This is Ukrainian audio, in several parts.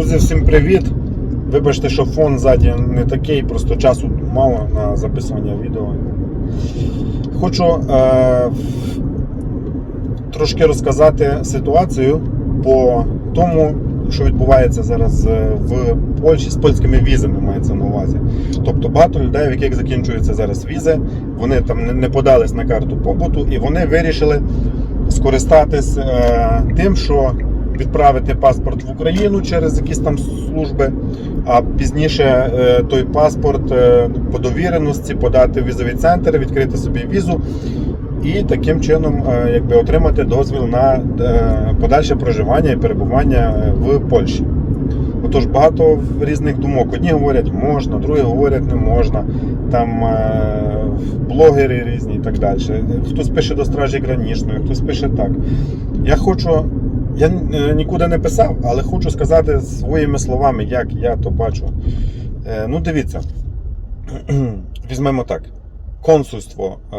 Друзі, всім привіт! Вибачте, що фон ззаді не такий, просто часу мало на записування відео. Хочу е, трошки розказати ситуацію по тому, що відбувається зараз в Польщі з польськими візами, мається на увазі. Тобто багато людей, в яких закінчуються зараз візи, вони там не подались на карту побуту і вони вирішили скористатись е, тим, що відправити паспорт в Україну через якісь там служби, а пізніше е, той паспорт е, по довіреності подати в візовий центр, відкрити собі візу і таким чином е, якби, отримати дозвіл на подальше проживання і перебування в Польщі. Отож, багато різних думок. Одні говорять можна, другі говорять не можна. Там е, блогери різні і так далі. Хтось пише до стражі гранічної, хтось пише так. Я хочу, я е, нікуди не писав, але хочу сказати своїми словами, як я то бачу. Е, ну, дивіться, візьмемо так: консульство е,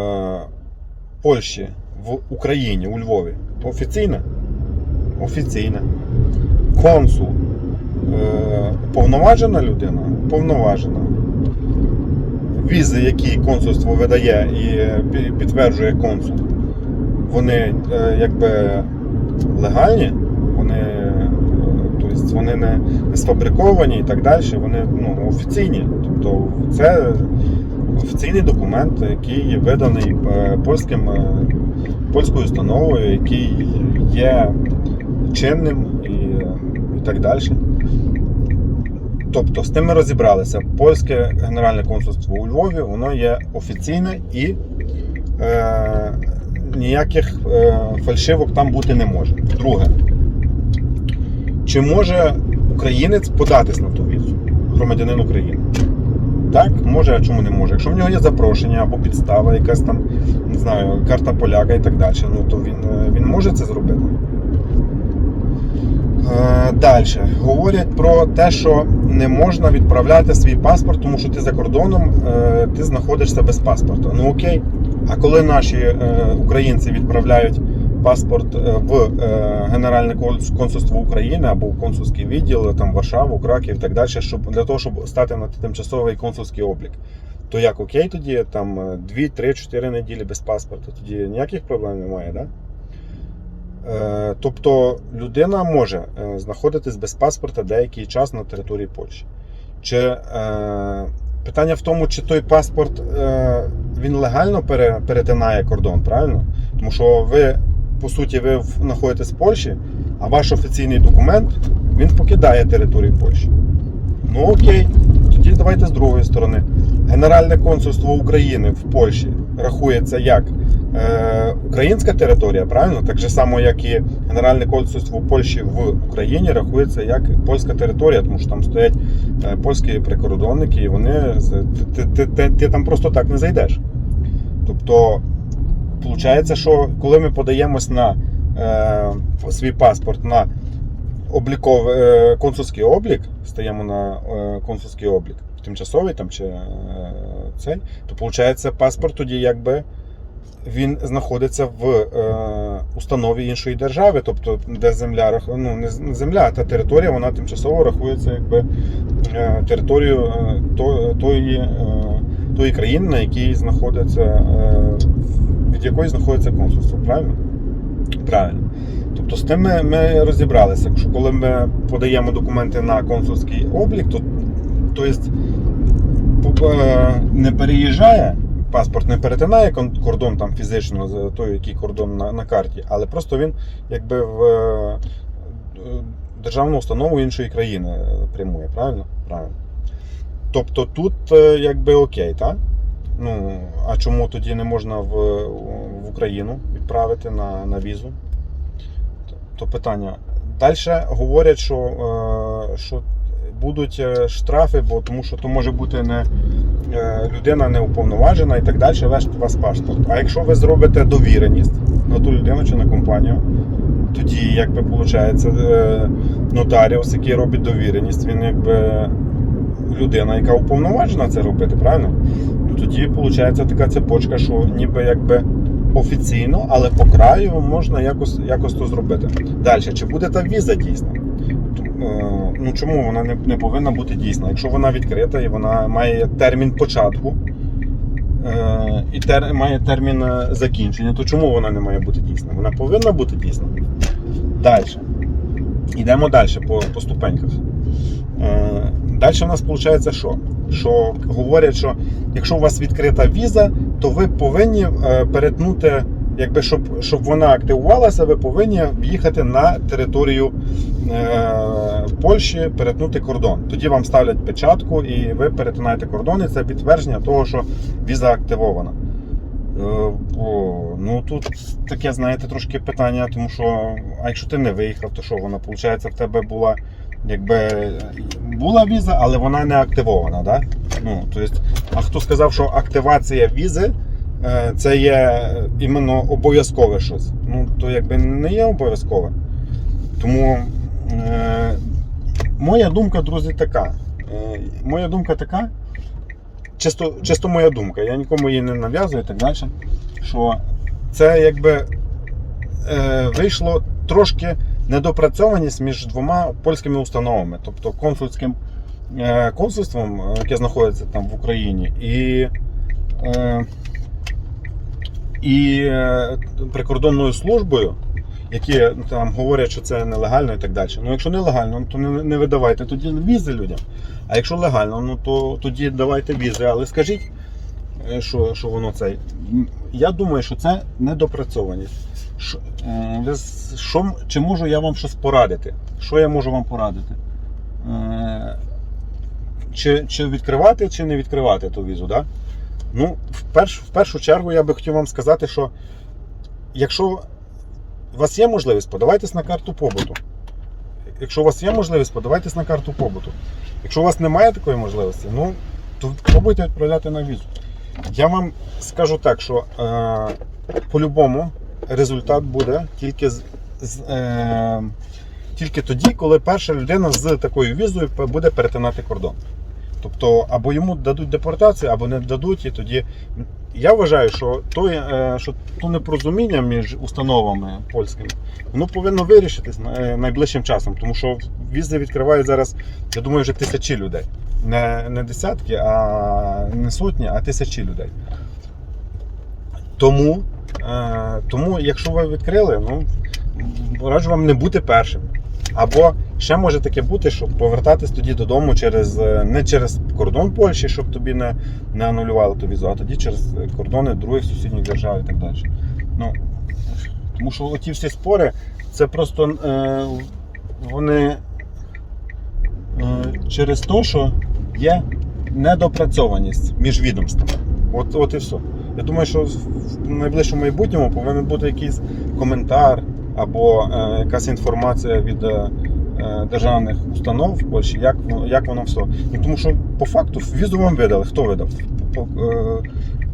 Польщі в Україні у Львові офіційне? Офіційне. Консул уповноважена людина? Уповноважена. Візи, які консульство видає і підтверджує консул, вони якби легальні, вони, тобто вони не, не сфабриковані і так далі, вони ну, офіційні. Тобто це офіційний документ, який виданий е, польським, е, польською установою, який є чинним і, і так далі. Тобто з тим ми розібралися. Польське генеральне консульство у Львові воно є офіційне і е, ніяких е, фальшивок там бути не може. Друге, чи може українець податись на ту візу? Громадянин України? Так, може, а чому не може? Якщо в нього є запрошення або підстава, якась там, не знаю, карта поляка і так далі, ну то він, е, він може це зробити. Далі говорять про те, що не можна відправляти свій паспорт, тому що ти за кордоном е, ти знаходишся без паспорта. Ну окей. А коли наші е, українці відправляють паспорт е, в е, Генеральне консульство України або в консульський відділ, там Варшаву, Краків і так далі, щоб для того, щоб стати на тимчасовий консульський облік, то як окей, тоді там 2, 3, 4 неділі без паспорта, тоді ніяких проблем немає? Да? Тобто людина може знаходитись без паспорта деякий час на території Польщі. Чи питання в тому, чи той паспорт він легально пере, перетинає кордон, правильно? Тому що ви, по суті, ви знаходитесь в Польщі, а ваш офіційний документ він покидає територію Польщі. Ну окей, тоді давайте з другої сторони. Генеральне консульство України в Польщі рахується як е, українська територія, правильно? Так же само, як і Генеральне консульство Польщі в Україні рахується як польська територія, тому що там стоять е, польські прикордонники, і вони ти, ти, ти, ти там просто так не зайдеш. Тобто, виходить, що коли ми подаємось на е, свій паспорт на обліков, е, консульський облік, стаємо на е, консульський облік, тимчасовий там чи е, цей, то виходить, паспорт тоді якби він знаходиться в е, установі іншої держави, тобто де земля ну, не земля, та територія, вона тимчасово рахується якби е, територією е, то- тої, е, тої країни, на якій знаходиться, е, від якої знаходиться консульство, правильно? Правильно. Тобто з тим ми, ми розібралися. Що коли ми подаємо документи на консульський облік, то, то по- е, не переїжджає, паспорт не перетинає кордон там фізично, той, який кордон на, на карті, але просто він якби в е, державну установу іншої країни прямує, правильно? Правильно. Тобто тут е, якби окей, так? Ну, а чому тоді не можна в, в Україну відправити на, на візу? То питання. Далі говорять, що, е, що будуть е, штрафи, бо тому що то може бути не людина не уповноважена і так далі, весь вас паспорт. А якщо ви зробите довіреність на ту людину чи на компанію, тоді, якби виходить, нотаріус, який робить довіреність, він якби людина, яка уповноважена це робити, правильно? Ну тоді виходить така цепочка, що ніби якби офіційно, але по краю можна якось, якось то зробити. Далі, чи буде та віза дійсна? Е, ну чому вона не, не повинна бути дійсна? Якщо вона відкрита і вона має термін початку е, і тер, має термін е, закінчення, то чому вона не має бути дійсна? Вона повинна бути дійсна. Далі. Йдемо далі по, по ступеньках. Далі в нас виходить що? Що говорять, що якщо у вас відкрита віза, то ви повинні е, перетнути, якби щоб, щоб вона активувалася, ви повинні в'їхати на територію е, Польщі, перетнути кордон. Тоді вам ставлять печатку і ви перетинаєте кордон, і це підтвердження того, що віза активована. Е, о, ну тут таке, знаєте, трошки питання, тому що, а якщо ти не виїхав, то що вона, виходить, в тебе була якби була віза, але вона не активована. Да? Ну, то есть, а хто сказав, що активація візи е, це є іменно обов'язкове щось? Ну, то якби не є обов'язкове. Тому е, моя думка, друзі, така. Е, моя думка така, чисто, чисто моя думка, я нікому її не нав'язую і так далі. Що це якби е, вийшло трошки недопрацьованість між двома польськими установами, тобто консульським е, консульством, е, яке знаходиться там в Україні, і, е, і прикордонною службою, які там говорять, що це нелегально і так далі. Ну, якщо нелегально, то не, видавайте тоді візи людям. А якщо легально, ну то тоді давайте візи. Але скажіть, що, що воно це. Я думаю, що це недопрацьованість. Що, чи можу я вам щось порадити? Що я можу вам порадити? Е, Чи, чи відкривати, чи не відкривати ту візу? Да? Ну, в, перш, в першу чергу я би хотів вам сказати, що якщо у вас є можливість, подавайтесь на карту побуту. Якщо у вас є можливість, подавайтесь на карту побуту. Якщо у вас немає такої можливості, ну то пробуйте відправляти на візу. Я вам скажу так, що е, по-любому результат буде тільки з, з, е, тільки тоді, коли перша людина з такою візою буде перетинати кордон. Тобто, або йому дадуть депортацію, або не дадуть, і тоді. Я вважаю, що то, е, що то непорозуміння між установами польськими воно повинно вирішитись е, найближчим часом, тому що візи відкривають зараз, я думаю, вже тисячі людей. Не, не десятки, а не сотні, а тисячі людей. Тому, е, тому якщо ви відкрили, ну раджу вам не бути першим. Або ще може таке бути, щоб повертатись тоді додому через е, не через кордон Польщі, щоб тобі не, не анулювали ту візу, а тоді через кордони других сусідніх держав і так далі. Ну, тому що оті всі спори, це просто е, вони е, через те, що є недопрацьованість між відомствами. От, от і все. Я думаю, що в найближчому майбутньому повинен бути якийсь коментар або е, якась інформація від е, е, державних установ в Польщі, як, як воно все. І тому що по факту візу вам видали. Хто видав? Е,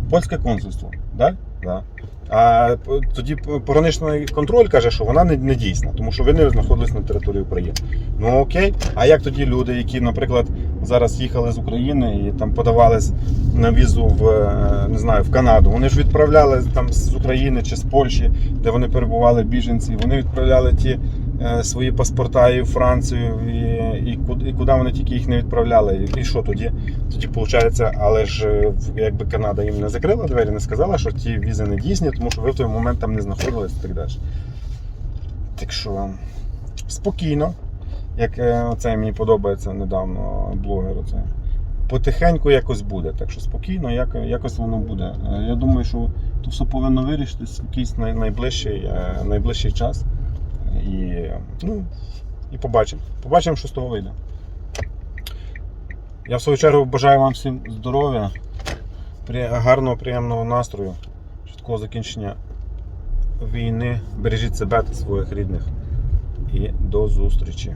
Польське консульство. Да? Да. А тоді пограничний контроль каже, що вона не, не дійсна, тому що вони знаходились на території України. Ну окей. А як тоді люди, які, наприклад, зараз їхали з України і там подавались на візу в е, не знаю в Канаду, вони ж відправляли там з України чи з Польщі, де вони перебували біженці, вони відправляли ті свої паспорта і в Францію, і, і, і куди вони тільки їх не відправляли. І, що тоді? Тоді виходить, але ж е, якби Канада їм не закрила двері, не сказала, що ті візи не дійсні, тому що ви в той момент там не знаходились і так далі. Так що спокійно, як е, оце мені подобається недавно блогер. Оце. Потихеньку якось буде. Так що спокійно, як, якось воно буде. Е, Я думаю, що то все повинно вирішитись в якийсь най, найближчий, е, найближчий час. І, ну, і побачимо. Побачимо, що з того вийде. Я в свою чергу бажаю вам всім здоров'я, гарного, приємного настрою, швидкого закінчення війни. Бережіть себе та своїх рідних. І до зустрічі.